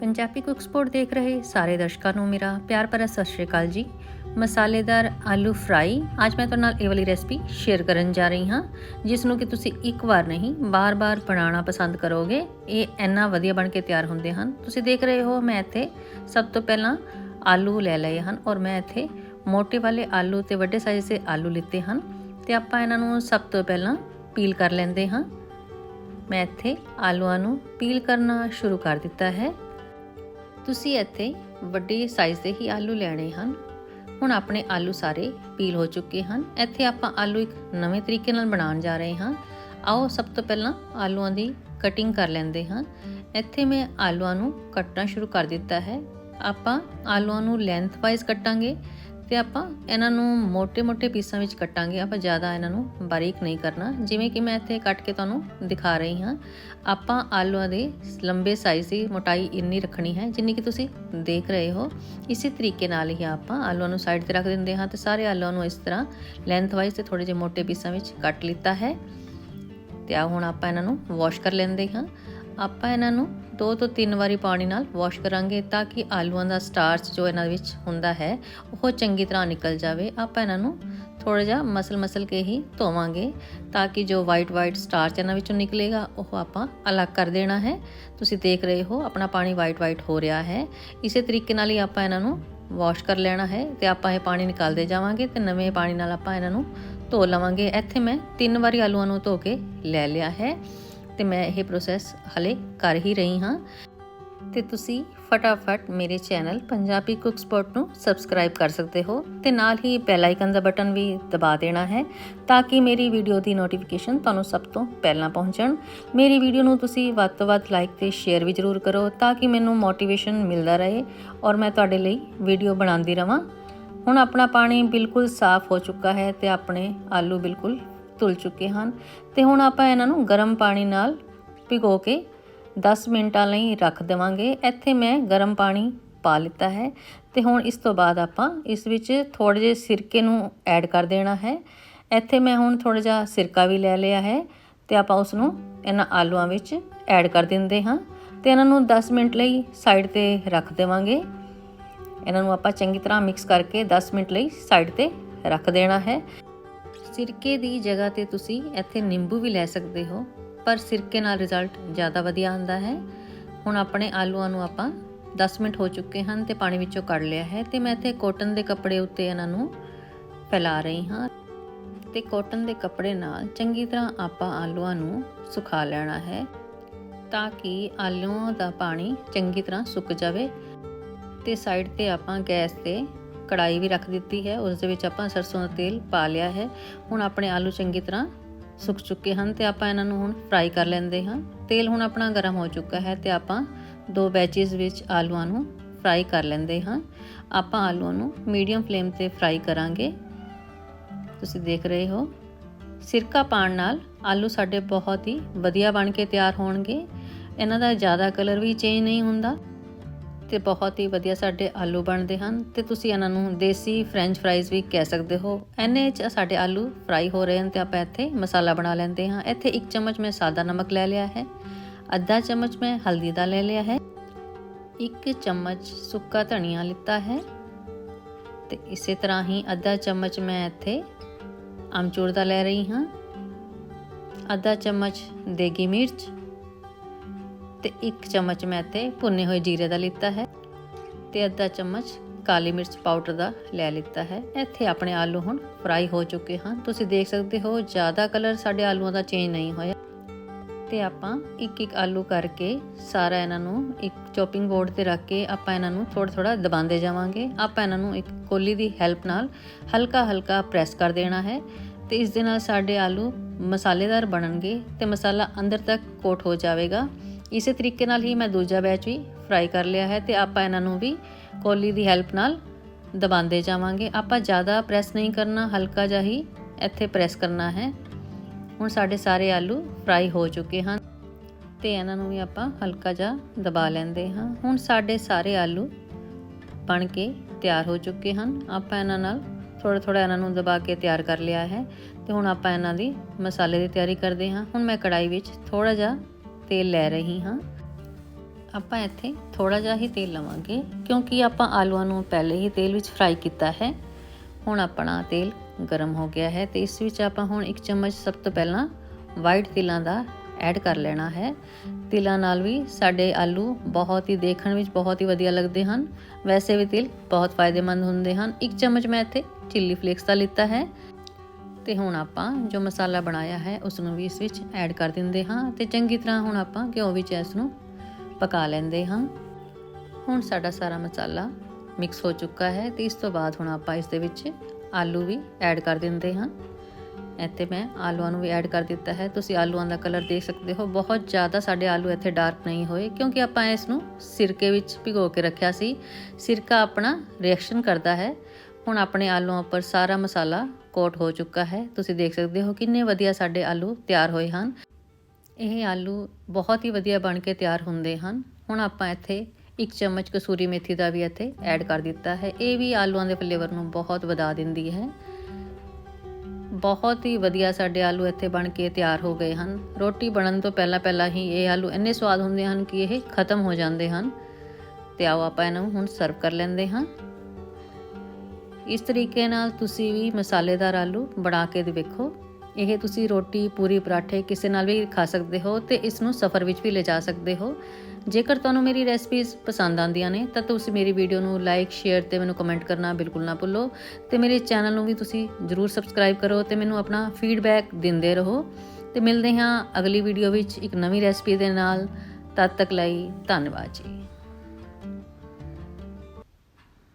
Punjabi cook support ਦੇਖ ਰਹੇ ਸਾਰੇ ਦਰਸ਼ਕਾਂ ਨੂੰ ਮੇਰਾ ਪਿਆਰ ਭਰਾ ਸਤਿ ਸ਼੍ਰੀ ਅਕਾਲ ਜੀ। ਮਸਾਲੇਦਾਰ ਆਲੂ ਫਰਾਈ, ਅੱਜ ਮੈਂ ਤੁਹਾਡੇ ਨਾਲ ਇਹ ਵਾਲੀ ਰੈਸਪੀ ਸ਼ੇਅਰ ਕਰਨ ਜਾ ਰਹੀ ਹਾਂ, ਜਿਸ ਨੂੰ ਕਿ ਤੁਸੀਂ ਇੱਕ ਵਾਰ ਨਹੀਂ, ਬਾਰ-ਬਾਰ ਬਣਾਉਣਾ ਪਸੰਦ ਕਰੋਗੇ। ਇਹ ਇੰਨਾ ਵਧੀਆ ਬਣ ਕੇ ਤਿਆਰ ਹੁੰਦੇ ਹਨ। ਤੁਸੀਂ ਦੇਖ ਰਹੇ ਹੋ, ਮੈਂ ਇੱਥੇ ਸਭ ਤੋਂ ਪਹਿਲਾਂ ਆਲੂ ਲੈ ਲਏ ਹਨ ਔਰ ਮੈਂ ਇੱਥੇ ਮੋਟੇ ਵਾਲੇ ਆਲੂ ਤੇ ਵੱਡੇ ਸਾਈਜ਼ ਦੇ ਆਲੂ ਲਿੱਤੇ ਹਨ ਤੇ ਆਪਾਂ ਇਹਨਾਂ ਨੂੰ ਸਭ ਤੋਂ ਪਹਿਲਾਂ ਪੀਲ ਕਰ ਲੈਂਦੇ ਹਾਂ। ਮੈਂ ਇੱਥੇ ਆਲੂਆਂ ਨੂੰ ਪੀਲ ਕਰਨਾ ਸ਼ੁਰੂ ਕਰ ਦਿੱਤਾ ਹੈ। ਤੁਸੀਂ ਇੱਥੇ ਵੱਡੇ ਸਾਈਜ਼ ਦੇ ਹੀ ਆਲੂ ਲੈਣੇ ਹਨ। ਹੁਣ ਆਪਣੇ ਆਲੂ ਸਾਰੇ ਪੀਲ ਹੋ ਚੁੱਕੇ ਹਨ। ਇੱਥੇ ਆਪਾਂ ਆਲੂ ਇੱਕ ਨਵੇਂ ਤਰੀਕੇ ਨਾਲ ਬਣਾਉਣ ਜਾ ਰਹੇ ਹਾਂ। ਆਓ ਸਭ ਤੋਂ ਪਹਿਲਾਂ ਆਲੂਆਂ ਦੀ ਕਟਿੰਗ ਕਰ ਲੈਂਦੇ ਹਾਂ। ਇੱਥੇ ਮੈਂ ਆਲੂਆਂ ਨੂੰ ਕੱਟਣਾ ਸ਼ੁਰੂ ਕਰ ਦਿੱਤਾ ਹੈ। ਆਪਾਂ ਆਲੂਆਂ ਨੂੰ ਲੈਂਥ ਵਾਈਜ਼ ਕੱਟਾਂਗੇ। ਤੇ ਆਪਾਂ ਇਹਨਾਂ ਨੂੰ ਮੋٹے-ਮੋٹے ਪੀਸਾਂ ਵਿੱਚ ਕੱਟਾਂਗੇ। ਆਪਾਂ ਜ਼ਿਆਦਾ ਇਹਨਾਂ ਨੂੰ ਬਾਰੀਕ ਨਹੀਂ ਕਰਨਾ। ਜਿਵੇਂ ਕਿ ਮੈਂ ਇੱਥੇ ਕੱਟ ਕੇ ਤੁਹਾਨੂੰ ਦਿਖਾ ਰਹੀ ਹਾਂ। ਆਪਾਂ ਆਲੂਆਂ ਦੇ ਲੰਬੇ ਸਾਈਜ਼ ਦੀ ਮੋਟਾਈ ਇੰਨੀ ਰੱਖਣੀ ਹੈ, ਜਿੰਨੀ ਕਿ ਤੁਸੀਂ ਦੇਖ ਰਹੇ ਹੋ। ਇਸੇ ਤਰੀਕੇ ਨਾਲ ਹੀ ਆਪਾਂ ਆਲੂਆਂ ਨੂੰ ਸਾਈਡ ਤੇ ਰੱਖ ਦਿੰਦੇ ਹਾਂ ਤੇ ਸਾਰੇ ਆਲੂਆਂ ਨੂੰ ਇਸ ਤਰ੍ਹਾਂ ਲੈਂਥ ਵਾਈਜ਼ ਤੇ ਥੋੜੇ ਜਿਹੇ ਮੋٹے ਪੀਸਾਂ ਵਿੱਚ ਕੱਟ ਲਿੱਤਾ ਹੈ। ਤੇ ਆ ਹੁਣ ਆਪਾਂ ਇਹਨਾਂ ਨੂੰ ਵਾਸ਼ ਕਰ ਲੈਂਦੇ ਹਾਂ। ਆਪਾਂ ਇਹਨਾਂ ਨੂੰ ਦੋ ਤੋਂ ਤਿੰਨ ਵਾਰੀ ਪਾਣੀ ਨਾਲ ਵਾਸ਼ ਕਰਾਂਗੇ ਤਾਂ ਕਿ ਆਲੂਆਂ ਦਾ ਸਟਾਰਚ ਜੋ ਇਹਨਾਂ ਵਿੱਚ ਹੁੰਦਾ ਹੈ, ਉਹ ਚੰਗੀ ਤਰ੍ਹਾਂ ਨਿਕਲ ਜਾਵੇ। ਆਪਾਂ ਇਹਨਾਂ ਨੂੰ ਥੋੜਾ ਜਿਹਾ ਮਸਲ ਮਸਲ ਕੇ ਹੀ ਧੋਵਾਂਗੇ ਤਾਂ ਕਿ ਜੋ ਵਾਈਟ ਵਾਈਟ ਸਟਾਰਚ ਇਹਨਾਂ ਵਿੱਚੋਂ ਨਿਕਲੇਗਾ, ਉਹ ਆਪਾਂ ਅਲੱਗ ਕਰ ਦੇਣਾ ਹੈ। ਤੁਸੀਂ ਦੇਖ ਰਹੇ ਹੋ, ਆਪਣਾ ਪਾਣੀ ਵਾਈਟ ਵਾਈਟ ਹੋ ਰਿਹਾ ਹੈ। ਇਸੇ ਤਰੀਕੇ ਨਾਲ ਹੀ ਆਪਾਂ ਇਹਨਾਂ ਨੂੰ ਵਾਸ਼ ਕਰ ਲੈਣਾ ਹੈ ਤੇ ਆਪਾਂ ਇਹ ਪਾਣੀ ਨਿਕਾਲਦੇ ਜਾਵਾਂਗੇ ਤੇ ਨਵੇਂ ਪਾਣੀ ਨਾਲ ਆਪਾਂ ਇਹਨਾਂ ਨੂੰ ਧੋ ਲਵਾਂਗੇ। ਇੱਥੇ ਮੈਂ ਤਿੰਨ ਵਾਰੀ ਆਲੂਆਂ ਨੂੰ ਧੋ ਕੇ ਲੈ ਲਿਆ ਹੈ। ਤੇ ਮੈਂ ਇਹ ਪ੍ਰੋਸੈਸ ਹਲੇ ਕਰ ਹੀ ਰਹੀ ਹਾਂ। ਤੇ ਤੁਸੀਂ ਫਟਾਫਟ ਮੇਰੇ ਚੈਨਲ ਪੰਜਾਬੀ ਕੁੱਕ ਸਪੋਰਟ ਨੂੰ ਸਬਸਕ੍ਰਾਈਬ ਕਰ ਸਕਦੇ ਹੋ ਤੇ ਨਾਲ ਹੀ ਬੈਲ ਆਈਕਨ ਦਾ ਬਟਨ ਵੀ ਦਬਾ ਦੇਣਾ ਹੈ ਤਾਂ ਕਿ ਮੇਰੀ ਵੀਡੀਓ ਦੀ ਨੋਟੀਫਿਕੇਸ਼ਨ ਤੁਹਾਨੂੰ ਸਭ ਤੋਂ ਪਹਿਲਾਂ ਪਹੁੰਚਣ। ਮੇਰੀ ਵੀਡੀਓ ਨੂੰ ਤੁਸੀਂ ਵੱਧ ਤੋਂ ਵੱਧ ਲਾਈਕ ਤੇ ਸ਼ੇਅਰ ਵੀ ਜ਼ਰੂਰ ਕਰੋ ਤਾਂ ਕਿ ਮੈਨੂੰ ਮੋਟੀਵੇਸ਼ਨ ਮਿਲਦਾ ਰਹੇ ਔਰ ਮੈਂ ਤੁਹਾਡੇ ਲਈ ਵੀਡੀਓ ਬਣਾਉਂਦੀ ਰਵਾਂ। ਹੁਣ ਆਪਣਾ ਪਾਣੀ ਬਿਲਕੁਲ ਸਾਫ਼ ਹੋ ਚੁੱਕਾ ਹੈ ਤੇ ਆਪਣੇ ਆਲੂ ਬਿਲਕੁਲ ਧੁਲ ਚੁੱਕੇ ਹਨ। ਤੇ ਹੁਣ ਆਪਾਂ ਇਹਨਾਂ ਨੂੰ ਗਰਮ ਪਾਣੀ ਨਾਲ ਭਿਗੋ ਕੇ 10 ਮਿੰਟਾਂ ਲਈ ਰੱਖ ਦੇਵਾਂਗੇ। ਇੱਥੇ ਮੈਂ ਗਰਮ ਪਾਣੀ ਪਾ ਲਿੱਤਾ ਹੈ। ਤੇ ਹੁਣ ਇਸ ਤੋਂ ਬਾਅਦ ਆਪਾਂ ਇਸ ਵਿੱਚ ਥੋੜੇ ਜਿਹੇ ਸਿਰਕੇ ਨੂੰ ਐਡ ਕਰ ਦੇਣਾ ਹੈ। ਇੱਥੇ ਮੈਂ ਹੁਣ ਥੋੜਾ ਜਿਹਾ ਸਿਰਕਾ ਵੀ ਲੈ ਲਿਆ ਹੈ। ਤੇ ਆਪਾਂ ਉਸ ਨੂੰ ਇਹਨਾਂ ਆਲੂਆਂ ਵਿੱਚ ਐਡ ਕਰ ਦਿੰਦੇ ਹਾਂ। ਤੇ ਇਹਨਾਂ ਨੂੰ 10 ਮਿੰਟ ਲਈ ਸਾਈਡ ਤੇ ਰੱਖ ਦੇਵਾਂਗੇ। ਇਹਨਾਂ ਨੂੰ ਆਪਾਂ ਚੰਗੀ ਤਰ੍ਹਾਂ ਮਿਕਸ ਕਰਕੇ 10 ਮਿੰਟ ਲਈ ਸਾਈਡ ਤੇ ਰੱਖ ਦੇਣਾ ਹੈ। ਸਿਰਕੇ ਦੀ ਜਗ੍ਹਾ ਤੇ ਤੁਸੀਂ ਇੱਥੇ ਨਿੰਬੂ ਵੀ ਲੈ ਸਕਦੇ ਹੋ, ਪਰ ਸਿਰਕੇ ਨਾਲ ਰਿਜ਼ਲਟ ਜ਼ਿਆਦਾ ਵਧੀਆ ਆਉਂਦਾ ਹੈ। ਹੁਣ ਆਪਣੇ ਆਲੂਆਂ ਨੂੰ ਆਪਾਂ 10 ਮਿੰਟ ਹੋ ਚੁੱਕੇ ਹਨ ਤੇ ਪਾਣੀ ਵਿੱਚੋਂ ਕੱਢ ਲਿਆ ਹੈ ਤੇ ਮੈਂ ਇੱਥੇ ਕੋਟਨ ਦੇ ਕੱਪੜੇ ਉੱਤੇ ਇਹਨਾਂ ਨੂੰ ਫੈਲਾ ਰਹੀ ਹਾਂ। ਤੇ ਕੋਟਨ ਦੇ ਕੱਪੜੇ ਨਾਲ ਚੰਗੀ ਤਰ੍ਹਾਂ ਆਪਾਂ ਆਲੂਆਂ ਨੂੰ ਸੁਖਾ ਲੈਣਾ ਹੈ ਤਾਂ ਕਿ ਆਲੂਆਂ ਦਾ ਪਾਣੀ ਚੰਗੀ ਤਰ੍ਹਾਂ ਸੁੱਕ ਜਾਵੇ। ਤੇ ਸਾਈਡ ਤੇ ਆਪਾਂ ਗੈਸ ਤੇ ਕੜਾਈ ਵੀ ਰੱਖ ਦਿੱਤੀ ਹੈ ਉਸ ਦੇ ਵਿੱਚ ਆਪਾਂ ਸਰਸੋਂ ਦਾ ਤੇਲ ਪਾ ਲਿਆ ਹੈ। ਹੁਣ ਆਪਣੇ ਆਲੂ ਚੰਗੀ ਤਰ੍ਹਾਂ ਸੁੱਕ ਚੁੱਕੇ ਹਨ ਤੇ ਆਪਾਂ ਇਹਨਾਂ ਨੂੰ ਹੁਣ ਫਰਾਈ ਕਰ ਲੈਂਦੇ ਹਾਂ। ਤੇਲ ਹੁਣ ਆਪਣਾ ਗਰਮ ਹੋ ਚੁੱਕਾ ਹੈ ਤੇ ਆਪਾਂ ਦੋ ਬੈਚਸ ਵਿੱਚ ਆਲੂਆਂ ਨੂੰ ਫਰਾਈ ਕਰ ਲੈਂਦੇ ਹਾਂ। ਆਪਾਂ ਆਲੂਆਂ ਨੂੰ ਮੀਡੀਅਮ ਫਲੇਮ ਤੇ ਫਰਾਈ ਕਰਾਂਗੇ। ਤੁਸੀਂ ਦੇਖ ਰਹੇ ਹੋ, ਸਿਰਕਾ ਪਾਣ ਨਾਲ ਆਲੂ ਸਾਡੇ ਬਹੁਤ ਹੀ ਵਧੀਆ ਬਣ ਕੇ ਤਿਆਰ ਹੋਣਗੇ। ਇਹਨਾਂ ਦਾ ਜ਼ਿਆਦਾ ਕਲਰ ਵੀ ਚੇਂਜ ਨਹੀਂ ਹੁੰਦਾ। ਤੇ ਬਹੁਤ ਹੀ ਵਧੀਆ ਸਾਡੇ ਆਲੂ ਬਣਦੇ ਹਨ। ਤੇ ਤੁਸੀਂ ਇਹਨਾਂ ਨੂੰ ਦੇਸੀ ਫ੍ਰੈਂਚ ਫਰਾਈਜ਼ ਵੀ ਕਹਿ ਸਕਦੇ ਹੋ। ਐਨੇ ਚ ਸਾਡੇ ਆਲੂ ਫਰਾਈ ਹੋ ਰਹੇ ਹਨ ਤੇ ਆਪਾਂ ਇੱਥੇ ਮਸਾਲਾ ਬਣਾ ਲੈਂਦੇ ਹਾਂ। ਇੱਥੇ ਇੱਕ ਚਮਚ ਮੈਂ ਸਾਦਾ ਨਮਕ ਲੈ ਲਿਆ ਹੈ। ਅੱਧਾ ਚਮਚ ਮੈਂ ਹਲਦੀ ਦਾ ਲੈ ਲਿਆ ਹੈ। ਇੱਕ ਚਮਚ ਸੁੱਕਾ ਧਨੀਆ ਲਿੱਤਾ ਹੈ। ਤੇ ਇਸੇ ਤਰ੍ਹਾਂ ਹੀ ਅੱਧਾ ਚਮਚ ਮੈਂ ਇੱਥੇ ਅਮਚੂਰ ਦਾ ਲੈ ਰਹੀ ਹਾਂ। ਅੱਧਾ ਚਮਚ ਦੇਗੀ ਮਿਰਚ। ਤੇ ਇੱਕ ਚਮਚ ਮੈਂ ਇੱਥੇ ਭੁੰਨੇ ਹੋਏ ਜੀਰੇ ਦਾ ਲਿੱਤਾ ਹੈ ਤੇ ਅੱਧਾ ਚਮਚ ਕਾਲੀ ਮਿਰਚ ਪਾਊਡਰ ਦਾ ਲੈ ਲਿੱਤਾ ਹੈ। ਇੱਥੇ ਆਪਣੇ ਆਲੂ ਹੁਣ ਫਰਾਈ ਹੋ ਚੁੱਕੇ ਹਨ। ਤੁਸੀਂ ਦੇਖ ਸਕਦੇ ਹੋ, ਜ਼ਿਆਦਾ ਕਲਰ ਸਾਡੇ ਆਲੂਆਂ ਦਾ ਚੇਂਜ ਨਹੀਂ ਹੋਇਆ। ਤੇ ਆਪਾਂ ਇੱਕ ਇੱਕ ਆਲੂ ਕਰਕੇ ਸਾਰਾ ਇਹਨਾਂ ਨੂੰ ਇੱਕ ਚੋਪਿੰਗ ਬੋਰਡ ਤੇ ਰੱਖ ਕੇ ਆਪਾਂ ਇਹਨਾਂ ਨੂੰ ਥੋੜਾ ਥੋੜਾ ਦਬਾਉਂਦੇ ਜਾਵਾਂਗੇ। ਆਪਾਂ ਇਹਨਾਂ ਨੂੰ ਇੱਕ ਕੋਲੀ ਦੀ ਹੈਲਪ ਨਾਲ ਹਲਕਾ ਹਲਕਾ ਪ੍ਰੈਸ ਕਰ ਦੇਣਾ ਹੈ ਤੇ ਇਸ ਦੇ ਨਾਲ ਸਾਡੇ ਆਲੂ ਮਸਾਲੇਦਾਰ ਬਣਨਗੇ ਤੇ ਮਸਾਲਾ ਅੰਦਰ ਤੱਕ ਕੋਟ ਹੋ ਜਾਵੇਗਾ। ਇਸੇ ਤਰੀਕੇ ਨਾਲ ਹੀ ਮੈਂ ਦੂਜਾ ਬੈਚ ਵੀ ਫਰਾਈ ਕਰ ਲਿਆ ਹੈ ਤੇ ਆਪਾਂ ਇਹਨਾਂ ਨੂੰ ਵੀ ਕੋਲੀ ਦੀ ਹੈਲਪ ਨਾਲ ਦਬਾਉਂਦੇ ਜਾਵਾਂਗੇ। ਆਪਾਂ ਜ਼ਿਆਦਾ ਪ੍ਰੈਸ ਨਹੀਂ ਕਰਨਾ, ਹਲਕਾ ਜਿਹਾ ਹੀ ਇੱਥੇ ਪ੍ਰੈਸ ਕਰਨਾ ਹੈ। ਹੁਣ ਸਾਡੇ ਸਾਰੇ ਆਲੂ ਫਰਾਈ ਹੋ ਚੁੱਕੇ ਹਨ ਤੇ ਇਹਨਾਂ ਨੂੰ ਵੀ ਆਪਾਂ ਹਲਕਾ ਜਿਹਾ ਦਬਾ ਲੈਂਦੇ ਹਾਂ। ਹੁਣ ਸਾਡੇ ਸਾਰੇ ਆਲੂ ਬਣ ਕੇ ਤਿਆਰ ਹੋ ਚੁੱਕੇ ਹਨ। ਆਪਾਂ ਇਹਨਾਂ ਨਾਲ ਥੋੜਾ ਥੋੜਾ ਇਹਨਾਂ ਨੂੰ ਦਬਾ ਕੇ ਤਿਆਰ ਕਰ ਲਿਆ ਹੈ ਤੇ ਹੁਣ ਆਪਾਂ ਇਹਨਾਂ ਦੀ ਮਸਾਲੇ ਦੀ ਤਿਆਰੀ ਕਰਦੇ ਹਾਂ। ਹੁਣ ਮੈਂ ਕੜਾਈ ਵਿੱਚ ਥੋੜਾ ਜਿਹਾ ਤੇਲ ਲੈ ਰਹੀ ਹਾਂ। ਆਪਾਂ ਇੱਥੇ ਥੋੜਾ ਜਿਹਾ ਹੀ ਤੇਲ ਲਵਾਂਗੇ, ਕਿਉਂਕਿ ਆਪਾਂ ਆਲੂਆਂ ਨੂੰ ਪਹਿਲੇ ਹੀ ਤੇਲ ਵਿੱਚ ਫਰਾਈ ਕੀਤਾ ਹੈ। ਹੁਣ ਆਪਣਾ ਤੇਲ ਗਰਮ ਹੋ ਗਿਆ ਹੈ ਤੇ ਇਸ ਵਿੱਚ ਆਪਾਂ ਹੁਣ ਇੱਕ ਚਮਚ ਸਭ ਤੋਂ ਪਹਿਲਾਂ ਵਾਈਟ ਤਿਲਾਂ ਦਾ ਐਡ ਕਰ ਲੈਣਾ ਹੈ। ਤਿਲਾਂ ਨਾਲ ਵੀ ਸਾਡੇ ਆਲੂ ਬਹੁਤ ਹੀ ਦੇਖਣ ਵਿੱਚ ਬਹੁਤ ਹੀ ਵਧੀਆ ਲੱਗਦੇ ਹਨ। ਵੈਸੇ ਵੀ ਤਿਲ ਬਹੁਤ ਫਾਇਦੇਮੰਦ ਹੁੰਦੇ ਹਨ। ਇੱਕ ਚਮਚ ਮੈਂ ਇੱਥੇ ਚਿੱਲੀ ਫਲੇਕਸ ਦਾ ਲਿੱਤਾ ਹੈ। ਤੇ ਹੁਣ ਆਪਾਂ ਜੋ ਮਸਾਲਾ ਬਣਾਇਆ ਹੈ ਉਸ ਨੂੰ ਵੀ ਇਸ ਵਿੱਚ ਐਡ ਕਰ ਦਿੰਦੇ ਹਾਂ ਤੇ ਚੰਗੀ ਤਰ੍ਹਾਂ ਹੁਣ ਆਪਾਂ ਘਿਓ ਵਿੱਚ ਇਸ ਨੂੰ ਪਕਾ ਲੈਂਦੇ ਹਾਂ। ਹੁਣ ਸਾਡਾ ਸਾਰਾ ਮਸਾਲਾ ਮਿਕਸ ਹੋ ਚੁੱਕਾ ਹੈ ਤੇ ਇਸ ਤੋਂ ਬਾਅਦ ਹੁਣ ਆਪਾਂ ਇਸ ਦੇ ਵਿੱਚ ਆਲੂ ਵੀ ਐਡ ਕਰ ਦਿੰਦੇ ਹਾਂ। ਇੱਥੇ ਮੈਂ ਆਲੂਆਂ ਨੂੰ ਵੀ ਐਡ ਕਰ ਦਿੱਤਾ ਹੈ। ਤੁਸੀਂ ਆਲੂਆਂ ਦਾ ਕਲਰ ਦੇਖ ਸਕਦੇ ਹੋ। ਬਹੁਤ ਜ਼ਿਆਦਾ ਸਾਡੇ ਆਲੂ ਇੱਥੇ ਡਾਰਕ ਨਹੀਂ ਹੋਏ, ਕਿਉਂਕਿ ਆਪਾਂ ਇਸ ਨੂੰ ਸਿਰਕੇ ਵਿੱਚ ਭਿਗੋ ਕੇ ਰੱਖਿਆ ਸੀ। ਸਿਰਕਾ ਆਪਣਾ ਰਿਐਕਸ਼ਨ ਕਰਦਾ ਹੈ। ਹੁਣ ਆਪਣੇ ਆਲੂਆਂ ਉੱਪਰ ਸਾਰਾ ਮਸਾਲਾ ਕੋਟ ਹੋ ਚੁੱਕਾ ਹੈ। ਤੁਸੀਂ ਦੇਖ ਸਕਦੇ ਹੋ ਕਿੰਨੇ ਵਧੀਆ ਸਾਡੇ ਆਲੂ ਤਿਆਰ ਹੋਏ ਹਨ। ਇਹ ਆਲੂ ਬਹੁਤ ਹੀ ਵਧੀਆ ਬਣ ਕੇ ਤਿਆਰ ਹੁੰਦੇ ਹਨ। ਹੁਣ ਆਪਾਂ ਇੱਥੇ ਇੱਕ ਚਮਚ ਕਸੂਰੀ ਮੇਥੀ ਦਾ ਵੀ ਇੱਥੇ ਐਡ ਕਰ ਦਿੱਤਾ ਹੈ। ਇਹ ਵੀ ਆਲੂਆਂ ਦੇ ਫਲੇਵਰ ਨੂੰ ਬਹੁਤ ਵਧਾ ਦਿੰਦੀ ਹੈ। ਬਹੁਤ ਹੀ ਵਧੀਆ ਸਾਡੇ ਆਲੂ ਇੱਥੇ ਬਣ ਕੇ ਤਿਆਰ ਹੋ ਗਏ ਹਨ। ਰੋਟੀ ਬਣਨ ਤੋਂ ਪਹਿਲਾਂ ਪਹਿਲਾਂ ਹੀ ਇਹ ਆਲੂ ਇੰਨੇ ਸਵਾਦ ਹੁੰਦੇ ਹਨ ਕਿ ਇਹ ਖਤਮ ਹੋ ਜਾਂਦੇ ਹਨ। ਤੇ ਆਓ ਆਪਾਂ ਇਹਨੂੰ ਹੁਣ ਸਰਵ ਕਰ ਲੈਂਦੇ ਹਾਂ। ਇਸ ਤਰੀਕੇ ਨਾਲ ਤੁਸੀਂ ਵੀ ਮਸਾਲੇਦਾਰ ਆਲੂ ਬਣਾ ਕੇ ਦੇਖੋ ਇਹ ਤੁਸੀਂ ਰੋਟੀ, ਪੂਰੀ ਪਰਾਠੇ ਕਿਸੇ ਨਾਲ ਵੀ ਖਾ ਸਕਦੇ ਹੋ ਤੇ ਇਸ ਨੂੰ ਸਫ਼ਰ ਵਿੱਚ ਵੀ ਲਿਜਾ ਸਕਦੇ ਹੋ। ਜੇਕਰ ਤੁਹਾਨੂੰ ਮੇਰੀ ਰੈਸਪੀਜ਼ ਪਸੰਦ ਆਉਂਦੀਆਂ ਨੇ, ਤਾਂ ਤੁਸੀਂ ਮੇਰੀ ਵੀਡੀਓ ਨੂੰ ਲਾਈਕ ਸ਼ੇਅਰ ਤੇ ਮੈਨੂੰ ਕਮੈਂਟ ਕਰਨਾ ਬਿਲਕੁਲ ਨਾ ਭੁੱਲੋ। ਤੇ ਮੇਰੇ ਚੈਨਲ ਨੂੰ ਵੀ ਤੁਸੀਂ ਜਰੂਰ ਸਬਸਕ੍ਰਾਈਬ ਕਰੋ ਤੇ ਮੈਨੂੰ ਆਪਣਾ ਫੀਡਬੈਕ ਦਿੰਦੇ ਰਹੋ। ਤੇ ਮਿਲਦੇ ਹਾਂ ਅਗਲੀ ਵੀਡੀਓ ਵਿੱਚ ਇੱਕ ਨਵੀਂ ਰੈਸਪੀ ਦੇ ਨਾਲ। ਤਦ ਤੱਕ ਲਈ ਧੰਨਵਾਦ ਜੀ।